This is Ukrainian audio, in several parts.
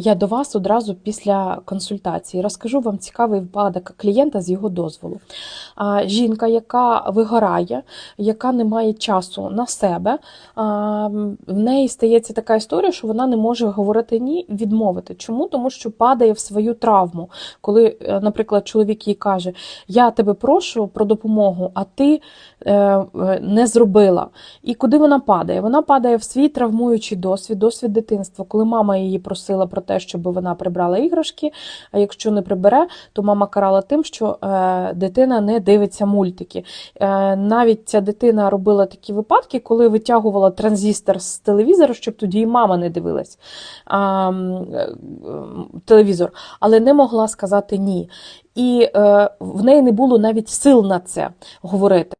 Я до вас одразу після консультації розкажу вам цікавий випадок клієнта з його дозволу. Жінка, яка вигорає, яка не має часу на себе, в неї стається така історія, що вона не може говорити ні, відмовити. Чому? Тому що падає в свою травму. Коли, е, наприклад, чоловік їй каже: Я тебе прошу про допомогу, а ти е, е, не зробила. І куди вона падає? Вона падає в свій травмуючий досвід, досвід дитинства, коли мама її просила про те, щоб вона прибрала іграшки. А якщо не прибере, то мама карала тим, що е, дитина не дивиться мультики. Е, навіть ця дитина робила такі випадки, коли витягувала транзистор з телевізора, щоб тоді і мама не дивилась е, телевізор, але не могла сказати ні. І в неї не було навіть сил на це говорити.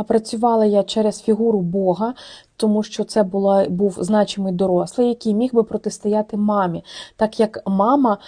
А працювала я через фігуру Бога, тому що це була, був значимий дорослий, який міг би протистояти мамі, так як мама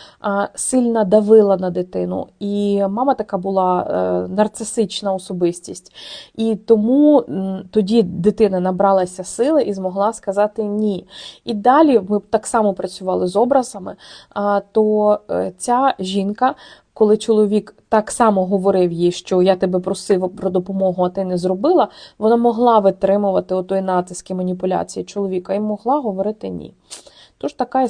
сильно давила на дитину, і мама така була е, нарцисична особистість. І тому тоді дитина набралася сили і змогла сказати ні. І далі ми так само працювали з образами, а, то е, ця жінка коли чоловік так само говорив їй, що я тебе просив про допомогу, а ти не зробила, вона могла витримувати отой натиск і маніпуляції чоловіка і могла говорити ні. Тож така